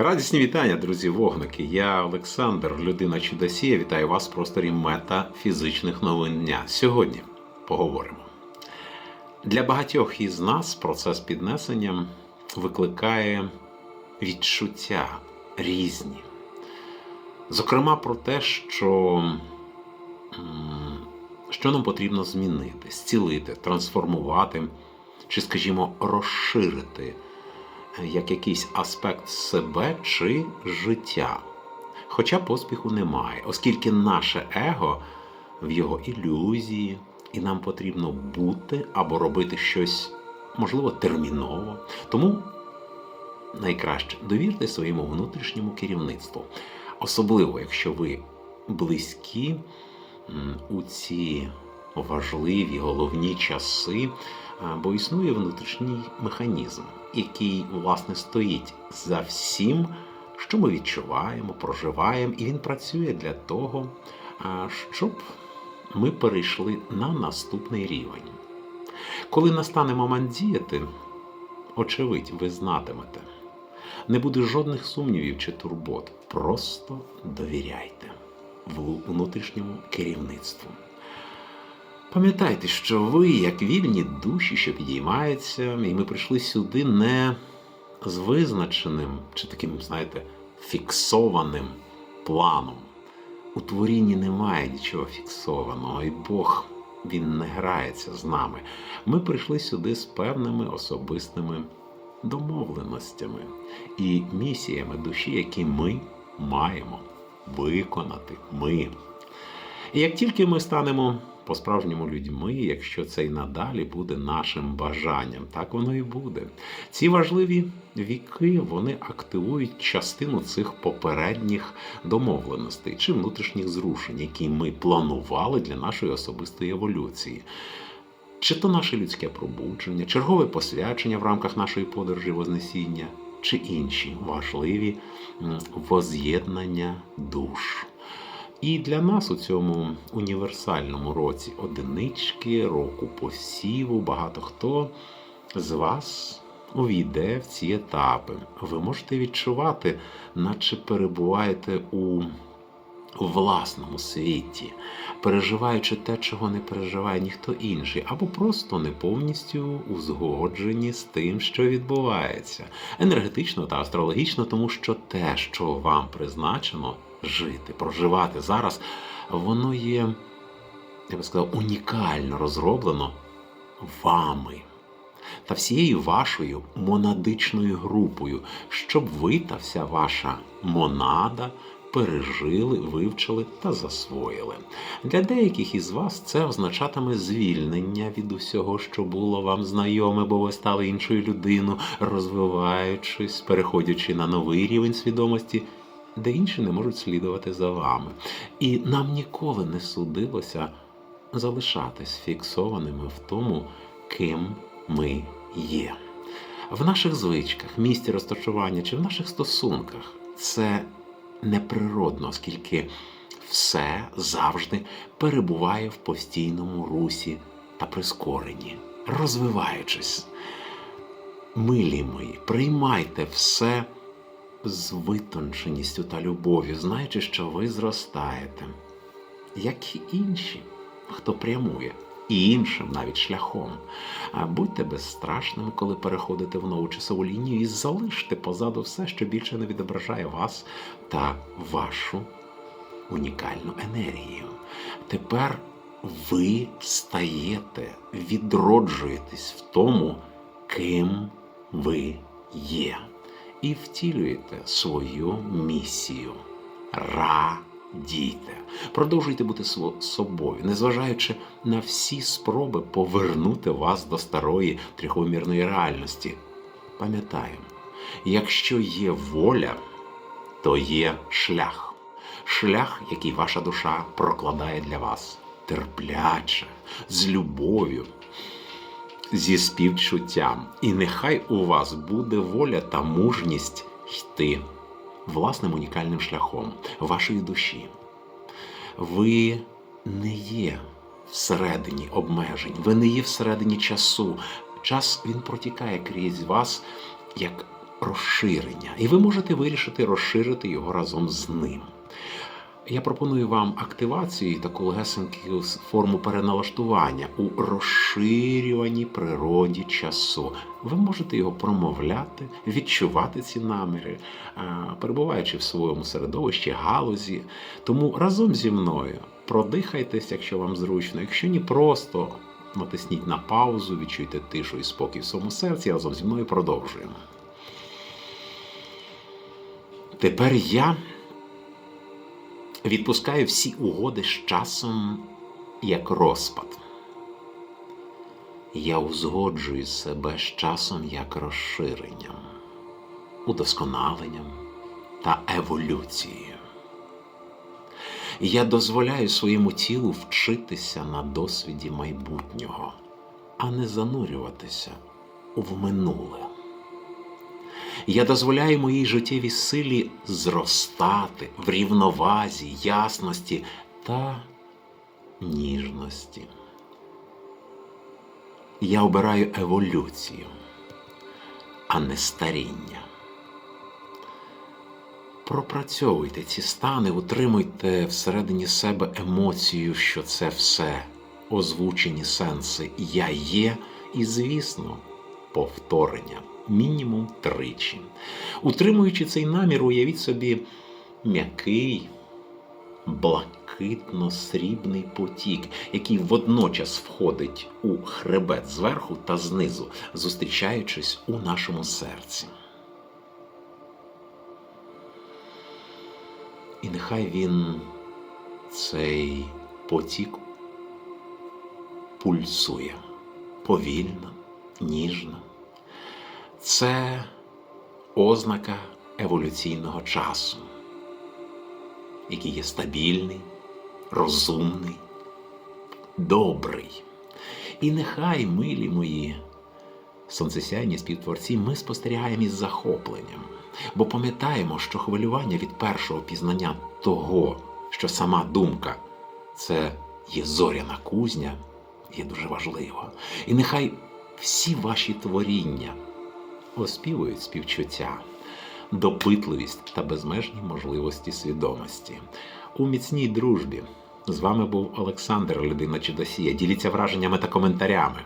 Радісні вітання, друзі, вогники. Я Олександр, людина чудосія. Вітаю вас в просторі метафізичних новин дня. Сьогодні поговоримо. Для багатьох із нас процес піднесення викликає відчуття різні. Зокрема, про те, що, що нам потрібно змінити, зцілити, трансформувати чи, скажімо, розширити як якийсь аспект себе чи життя. Хоча поспіху немає, оскільки наше его в його ілюзії, і нам потрібно бути або робити щось, можливо, терміново. Тому найкраще довірте своєму внутрішньому керівництву, особливо якщо ви близькі у ці важливі головні часи, бо існує внутрішній механізм, який власне стоїть за всім, що ми відчуваємо, проживаємо, і він працює для того, щоб ми перейшли на наступний рівень. Коли настане момент діяти, очевидь, ви знатимете. Не буде жодних сумнівів чи турбот. Просто довіряйте внутрішньому керівництву. Пам'ятайте, що ви, як вільні душі, що підіймаються, і ми прийшли сюди не з визначеним чи таким, знаєте, фіксованим планом. У творінні немає нічого фіксованого, і Бог він не грається з нами. Ми прийшли сюди з певними особистими домовленостями і місіями душі, які ми маємо виконати. Ми. І як тільки ми станемо по-справжньому людьми, якщо це й надалі буде нашим бажанням, так воно і буде. Ці важливі віки вони активують частину цих попередніх домовленостей чи внутрішніх зрушень, які ми планували для нашої особистої еволюції. Чи то наше людське пробудження, чергове посвячення в рамках нашої подорожі Вознесіння, чи інші важливі воз'єднання душ. І для нас у цьому універсальному році одинички, року посіву, багато хто з вас увійде в ці етапи. Ви можете відчувати, наче перебуваєте у власному світі, переживаючи те, чого не переживає ніхто інший, або просто не повністю узгоджені з тим, що відбувається, енергетично та астрологічно, тому що те, що вам призначено жити, проживати зараз, воно є, я би сказав, унікально розроблено вами. Та всією вашою монадичною групою, щоб ви та вся ваша монада пережили, вивчили та засвоїли. Для деяких із вас це означатиме звільнення від усього, що було вам знайоме, бо ви стали іншою людиною, розвиваючись, переходячи на новий рівень свідомості, де інші не можуть слідувати за вами. І нам ніколи не судилося залишатись фіксованими в тому, ким ми є. В наших звичках, місці розташування чи в наших стосунках це неприродно, оскільки все завжди перебуває в постійному русі та прискоренні, розвиваючись. Милі мої, приймайте все з витонченістю та любов'ю, знаючи, що ви зростаєте, як і інші, хто прямує, і іншим навіть шляхом. А будьте безстрашними, коли переходите в нову часову лінію, і залиште позаду все, що більше не відображає вас та вашу унікальну енергію. Тепер ви стаєте, відроджуєтесь в тому, ким ви є, і втілюєте свою місію. Радійте, продовжуйте бути собою, незважаючи на всі спроби повернути вас до старої трьохвимірної реальності. Пам'ятаємо, якщо є воля, то є шлях. Шлях, який ваша душа прокладає для вас терпляче, з любов'ю, зі співчуттям. І нехай у вас буде воля та мужність йти власним унікальним шляхом вашої душі. Ви не є всередині обмежень, ви не є всередині часу. Час він протікає крізь вас, як розширення, і ви можете вирішити розширити його разом з ним. Я пропоную вам активацію таку легесеньку форму переналаштування у розширюваній природі часу. Ви можете його промовляти, відчувати ці наміри, перебуваючи в своєму середовищі, галузі. Тому разом зі мною продихайтесь, якщо вам зручно, якщо ні, просто натисніть на паузу, відчуйте тишу і спокій в своєму серці, разом зі мною продовжуємо. Тепер я відпускаю всі угоди з часом як розпад. Я узгоджую себе з часом як розширенням, удосконаленням та еволюцією. Я дозволяю своєму тілу вчитися на досвіді майбутнього, а не занурюватися в минуле. Я дозволяю моїй життєвій силі зростати в рівновазі, ясності та ніжності. Я обираю еволюцію, а не старіння. Пропрацьовуйте ці стани, утримуйте всередині себе емоцію, що це все озвучені сенси Я є, і, звісно, повторення мінімум тричі. Утримуючи цей намір, уявіть собі м'який, блакитно-срібний потік, який водночас входить у хребет зверху та знизу, зустрічаючись у нашому серці. І нехай він цей потік пульсує повільно, ніжно. Це ознака еволюційного часу, який є стабільний, розумний, добрий. І нехай, милі мої, сонцесяйні співтворці, ми спостерігаємо із захопленням, бо пам'ятаємо, що хвилювання від першого пізнання того, що сама думка це є зоряна кузня, є дуже важливо. І нехай всі ваші творіння оспівують співчуття, допитливість та безмежні можливості свідомості. У міцній дружбі з вами був Олександр, людина Чудосія. Діліться враженнями та коментарями.